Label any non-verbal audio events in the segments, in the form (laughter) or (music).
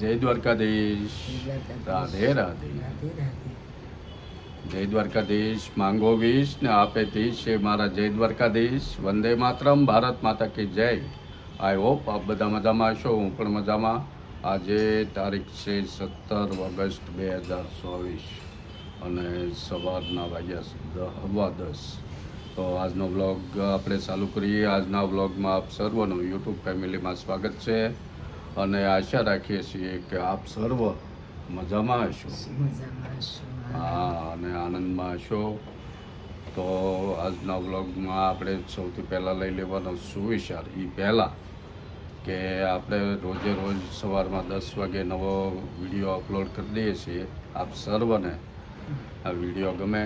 જય દ્વારકાધીશ. રાધે રાધે. જય દ્વારકાધીશ. માંગો વીસ ને આપે ત્રીસ છે મારા જય દ્વારકાધીશ. વંદે માતરમ. ભારત માતા કી જય. આઈ હોપ આપ બધા મજામાં હશો. હું પણ મજામાં. આજે તારીખ છે સત્તર ઓગસ્ટ બે હજાર ચોવીસ અને સવારના વાગ્યા હવા દસ. તો આજનો બ્લોગ આપણે ચાલુ કરીએ. આજના બ્લોગમાં આપ સર્વનું યુટ્યુબ ફેમિલીમાં સ્વાગત છે. અને આશા રાખીએ છીએ કે આપ સર્વ મજામાં હશો. હા અને આનંદમાં હશો. તો આજના વ્લોગમાં આપણે સૌથી પહેલાં લઈ લેવાનો સુવિચાર એ પહેલાં કે આપણે રોજે રોજ સવારમાં દસ વાગે નવો વીડિયો અપલોડ કરી દઈએ છીએ. આપ સર્વને આ વીડિયો ગમે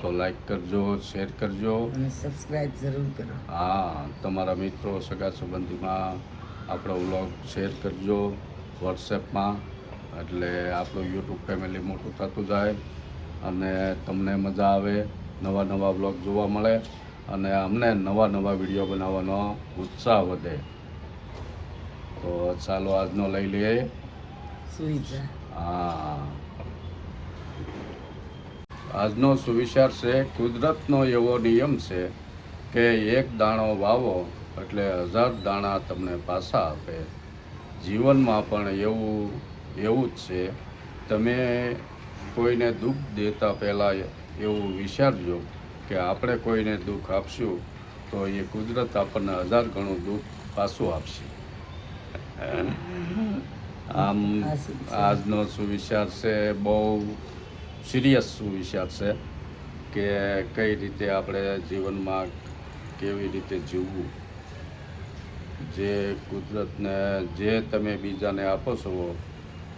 તો લાઈક કરજો શેર કરજો. અને સબસ્ક્રાઇબ જરૂર કરો. હા તમારા મિત્રો સગા સંબંધીમાં આપણો વ્લોગ શેર કરજો વોટ્સએપમાં એટલે આપણું યુટ્યુબ ફેમિલી મોટું થતું જાય અને તમને મજા આવે નવા નવા વ્લોગ જોવા મળે અને અમને નવા નવા વીડિયો બનાવવાનો ઉત્સાહ વધે. તો ચાલો આજનો લઈ લઈએ. હા. આજનો સુવિચાર છે કુદરતનો એવો નિયમ છે કે એક દાણો વાવો એટલે હજાર દાણા તમને પાછા આપે. જીવનમાં પણ એવું એવું જ છે. તમે કોઈને દુઃખ દેતા પહેલાં એવું વિચારજો કે આપણે કોઈને દુઃખ આપશું તો એ કુદરત આપણને હજાર ગણું દુઃખ પાછું આપશે. આમ આજનો સુવિચાર છે, બહુ સિરિયસ સુવિચાર છે કે કઈ રીતે આપણે જીવનમાં કેવી રીતે જીવવું. જે કુદરતને જે તમે બીજાને આપો છો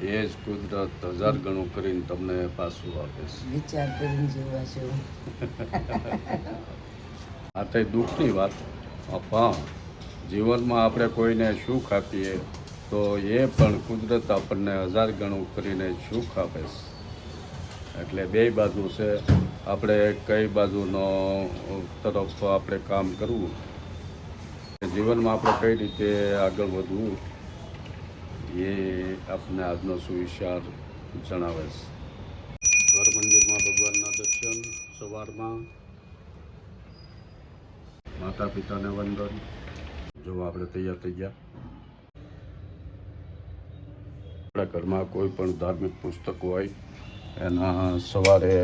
એ જ કુદરત હજાર ગણું કરીને તમને પાછું આપે છે. વિચાર કરીને જોવા છો (laughs) આ તો દુઃખની વાત. પણ જીવનમાં આપણે કોઈને સુખ આપીએ તો એ પણ કુદરત આપણને હજાર ગણું કરીને સુખ આપે છે. એટલે બે બાજુ છે. આપણે કઈ બાજુનો તરફ આપણે કામ કરવું? જીવનમાં આપણે કઈ રીતે આગળ વધવું એ આપણે આજનો સુવિચાર જણાવે છે. ઘર મંદિરમાં ભગવાનના દર્શન, સવારમાં. માતા પિતાને વંદન. જો આપણે તૈયાર થઈ ગયા. આપણા ઘરમાં કોઈ પણ ધાર્મિક પુસ્તક હોય, એના સવારે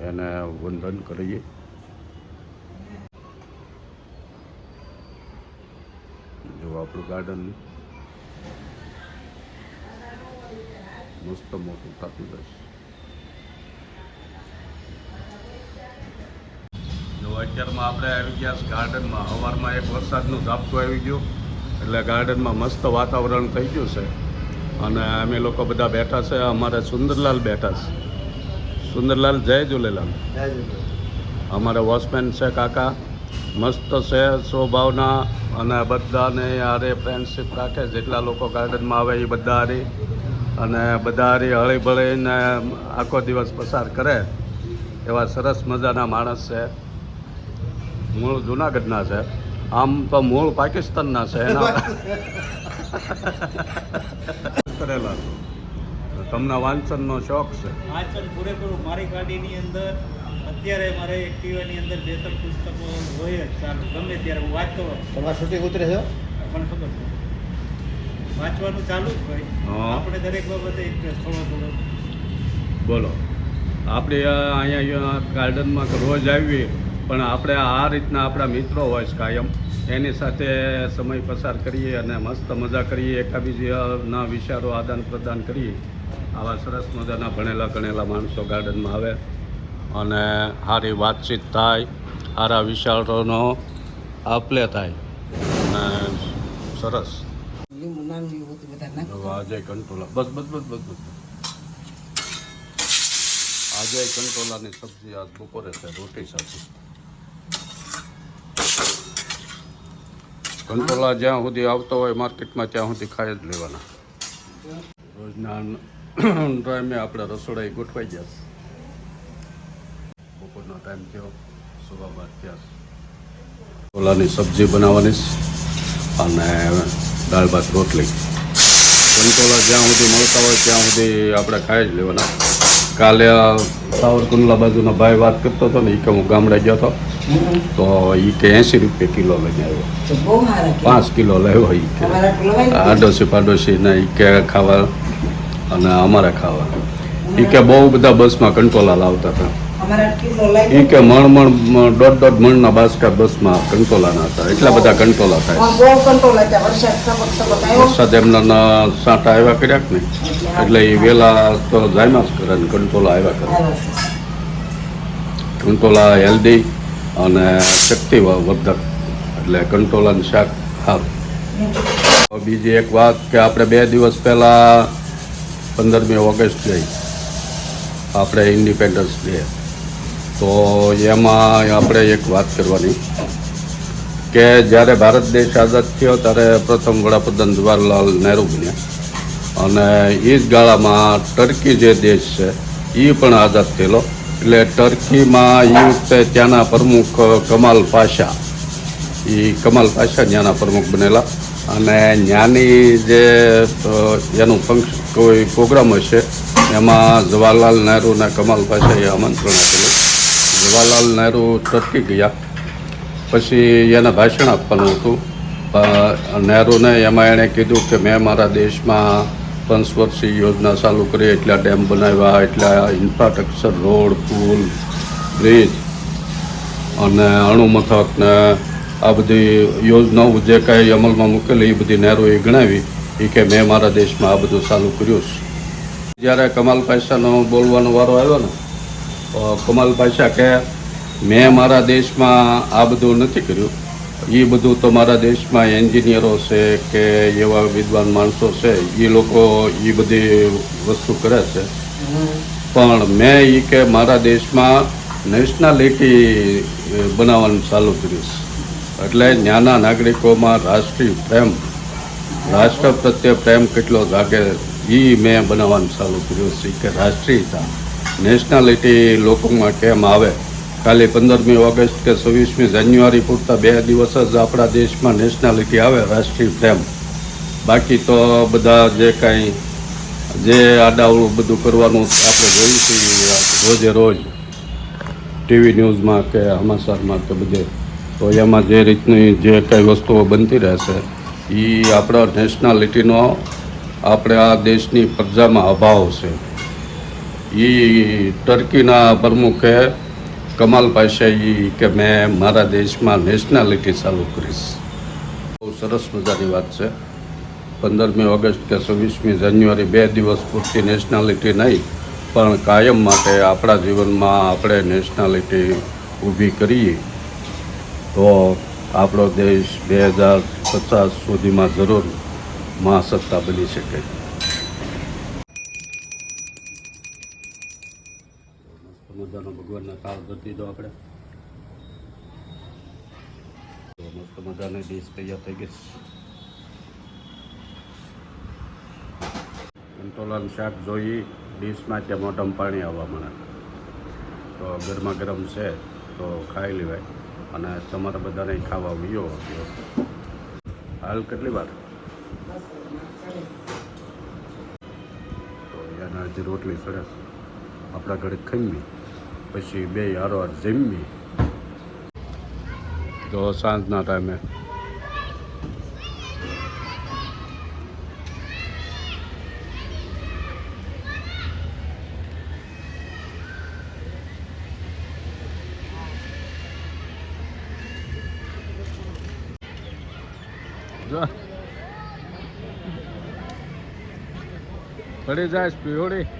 એને વંદન કરીએ. જો આપણું ગાર્ડન મસ્ત મોટું થતું જશે જો અત્યારમાં આપણે આવી ગયા ગાર્ડનમાં. સવારમાં એક વરસાદનું ઝાપટું આવી ગયું. એટલે ગાર્ડનમાં મસ્ત વાતાવરણ થઈ ગયું છે. અને અમે લોકો બધા બેઠા છે. અમારે સુંદરલાલ બેઠા છે. સુંદરલાલ જય ઝૂલેલાલ. અમારે વોચમેન છે કાકા. મસ્ત છે સ્વભાવના અને બધાને હારે ફ્રેન્ડશીપ રાખે જેટલા લોકો ગાર્ડનમાં આવે એ બધા હારી. અને બધા હારી હળીભળીને આખો દિવસ પસાર કરે. એવા સરસ મજાના માણસ છે. મૂળ જુનાગઢના છે. આમ તો મૂળ પાકિસ્તાનના છે એના. (laughs) કરેલા. તમને વાંચનનો શોખ છે? વાંચન પૂરેપૂરું મારી ગાડીની અંદર અત્યારે મારે એક્ટિવાની અંદર બે ત્રણ પુસ્તકો હોય જ ચાલુ ગમે ત્યારે હું વાંચતો હોઉં. તમારા શૂટિંગ ઉતરે છે? પણ ખબર છે. વાંચવાનું ચાલુ જ હોય. હા. આપણે દરેક બાબતે ઇન્ટરેસ્ટ થોડો થોડો. બોલો. આપણે આ અહીંયા ગાર્ડનમાં રોજ આવીએ પણ આપણે આ રીતના આપણા મિત્રો હોય છે કાયમ. એની સાથે સમય પસાર કરીએ અને મસ્ત મજા કરીએ એકાબીજાના વિચારો આદાન પ્રદાન કરીએ. આવા સરસ મજાના ભણેલા ગણેલા માણસો ગાર્ડનમાં આવે. અને સારી વાતચીત થાય સારા વિચારોનો આપલે થાય. અને સરસ. આજે કંટોલા. બસ બસ બસ બસ બસ. આજે કંટોલાની સબ્જી આજ બપોરે છે, રોટી સાથે. કંટોલા જ્યાં સુધી આવતો હોય માર્કેટમાં ત્યાં સુધી ખાઈ જ લેવાના. રોજના (coughs) ટાઈમે આપણે રસોડા ગોઠવાઈ બપોરનો ટાઈમ થયો થયા સબ્જી બનાવવાની અને દાળ ભાત રોટલી કંટોલા જ્યાં સુધી મળતા હોય ત્યાં સુધી આપણે ખાઈ જ લેવાના કાલે સાવરકુંડલા બાજુના ભાઈ વાત કરતો હતો ને એ કે હું ગામડે ગયો હતો તો એ કે એંસી રૂપિયા કિલો લઈને આવ્યો પાંચ કિલો લેવો એ કે આડોશી પાડોશી ને એ કે ખાવા અને અમારે ખાવા એ કે બહુ બધા બસમાં કંટ્રોલા લાવતા હતા એ કે મણ મણ દોઢ દોઢ મણના બાસકા બસમાં કંટોલાના હતા. એટલા બધા કંટોલા થાય. વરસાદ એમના સાંટા આવ્યા કર્યા ને એટલે એ વેલા તો જાયમાં જ કરે ને કંટોલા આવ્યા કરે. કંટોલા હેલ્ધી અને શક્તિ વર્ધક. એટલે કંટોલાનું શાક સારું બીજી એક વાત કે આપણે બે દિવસ પહેલાં પંદરમી ઓગસ્ટ ગઈ. આપણે ઇન્ડિપેન્ડન્સ ડે તો એમાં આપણે એક વાત કરવાની કે જ્યારે ભારત દેશ આઝાદ થયો ત્યારે પ્રથમ વડાપ્રધાન જવાહરલાલ નહેરુ બન્યા. અને એ જ ગાળામાં ટર્કી જે દેશ છે એ પણ આઝાદ થયેલો. એટલે ટર્કીમાં એ વખતે ત્યાંના પ્રમુખ કમાલ પાશા એ કમાલ પાશા ત્યાંના પ્રમુખ બનેલા. અને ત્યાંની જે એનું ફંક્શન કોઈ પ્રોગ્રામ હશે, એમાં જવાહરલાલ નહેરુ અને કમાલ પાશાએ આમંત્રણ જવાહરલાલ નહેરુ ટકી ગયા. પછી એને ભાષણ આપવાનું હતું. નહેરુને એમાં એણે કીધું કે મેં મારા દેશમાં પંચવર્ષીય યોજના ચાલુ કરી, એટલા ડેમ બનાવ્યા, એટલા ઇન્ફ્રાસ્ટ્રક્ચર, રોડ, પુલ, બ્રિજ અને અણુમથક ને આ બધી યોજનાઓ જે કાંઈ અમલમાં મૂકેલી, એ બધી નહેરુએ ગણાવી. એ કે મેં મારા દેશમાં આ બધું ચાલુ કર્યું છે. જ્યારે કમાલ પૈસાનો બોલવાનો વારો આવ્યો ને કમાલ કે મેં મારા દેશમાં આ બધું નથી કર્યું. એ બધું તો મારા દેશમાં એન્જિનિયરો છે કે એવા વિદ્વાન માણસો છે એ લોકો એ બધી વસ્તુ કરે છે. પણ મેં એ કે મારા દેશમાં નેશનાલિટી બનાવવાનું ચાલુ કર્યું છે. એટલે નાના નાગરિકોમાં રાષ્ટ્રીય પ્રેમ, રાષ્ટ્ર પ્રત્યે પ્રેમ કેટલો જાગે એ મેં બનાવવાનું ચાલુ કર્યું છે કે રાષ્ટ્રીયતા. નેશનાલિટી લોકોમાં કેમ આવે. ખાલી પંદરમી ઓગસ્ટ કે છવ્વીસમી જાન્યુઆરી પૂરતા બે દિવસ જ આપણા દેશમાં નેશનાલિટી આવે, રાષ્ટ્રીય પ્રેમ. બાકી તો બધા જે કાંઈ, જે આડાવડું બધું કરવાનું આપણે જોઈએ રોજે રોજ ટીવી ન્યૂઝમાં કે સમાચારમાં કે બધે. તો એમાં જે રીતની જે કંઈ વસ્તુઓ બનતી રહેશે એ આપણા નેશનાલિટીનો આપણે આ દેશની પ્રજામાં અભાવ છે. એ ટર્કીના પ્રમુખે કમાલ પાશાઈ કે મેં મારા દેશમાં નેશનાલિટી ચાલુ કરીશ બહુ સરસ મજાની વાત છે. પંદરમી ઓગસ્ટ કે છવ્વીસમી જાન્યુઆરી બે દિવસ પૂરતી નેશનાલિટી નહીં, પણ કાયમ માટે આપણા જીવનમાં આપણે નેશનાલિટી ઊભી કરીએ. તો આપણો દેશ બે હજાર પચાસ સુધીમાં જરૂર મહાસત્તા બની શકે. મજાનો ભગવાનના તાવ ધરી દો આપણે. મસ્ત મજાની ડીશ તૈયાર થઈ ગઈ. કંટોલાનું શાક જોઈ ડીશમાં કે મોટમ પાણી આવવા મળે. તો ગરમા ગરમ છે, તો ખાઈ લેવાય. અને તમારે બધાને ખાવા વિયો હાલ કેટલી વાર? તો એના હજી રોટલી સરસ. આપણા ઘરે ખમી. પછી બે હારો જમી. તો સાંજના ટાઈમે. પડી જાય પીવડી.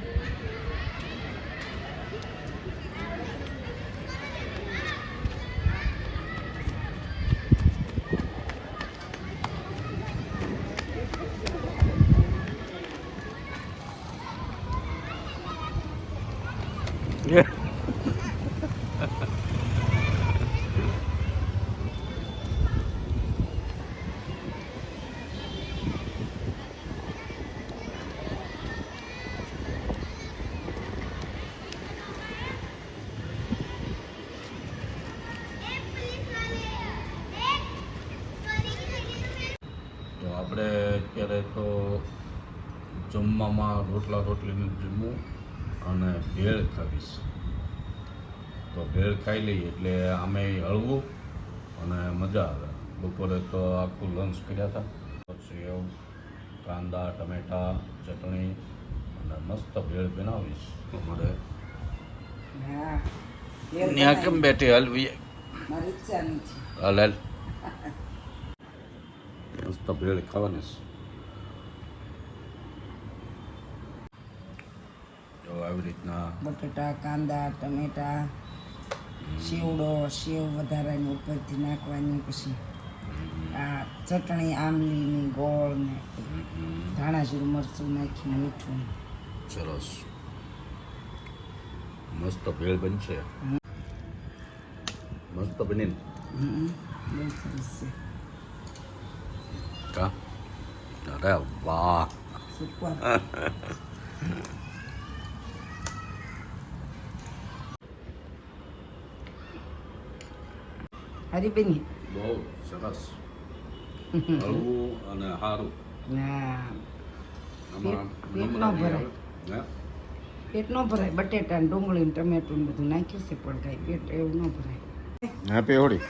જમવામાં રોટલા રોટલીનું જમવું અને ભેળ ખાવીશ. તો ભેળ ખાઈ લઈએ એટલે આમે હળવું અને મજા આવે. બપોરે તો આખું લંચ કર્યા હતા. સેવ કાંદા ટમેટા ચટણી અને મસ્ત ભેળ બનાવીશ. અમારે ત્યાં કેમ બેઠી હલવી? હાલ હાલ. (laughs) મસ્ત ભેળ ખાવાની છે તો આવી રીતના બટેટા કાંદા ટમેટા સેવડો સેવ વધારાની ઉપરથી નાખવાની પછી આ ચટણી આંબલીની ગોળ ને ધાણા જીરું મરચું નાખી મીઠું. સરસ. મસ્ત ભેળ બનશે. મસ્ત બની હમ, બહુ સરસ છે. કા? અરે વાહ. સુપર. (laughs) હરીબેની બહુ સરસ હળવું અને સારું પેટ- ન ભરાય. પેટ ન ભરાય બટેટા ને ડુંગળી ને ટમેટું ને બધું નાખ્યું છે પણ કાંઈ પેટ એવું ન ભરાય હેપી હોળી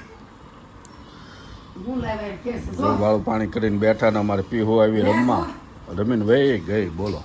વાળું પાણી કરીને બેઠા ને અમારે પીહો આવી રમવા રમીને વહી ગઈ બોલો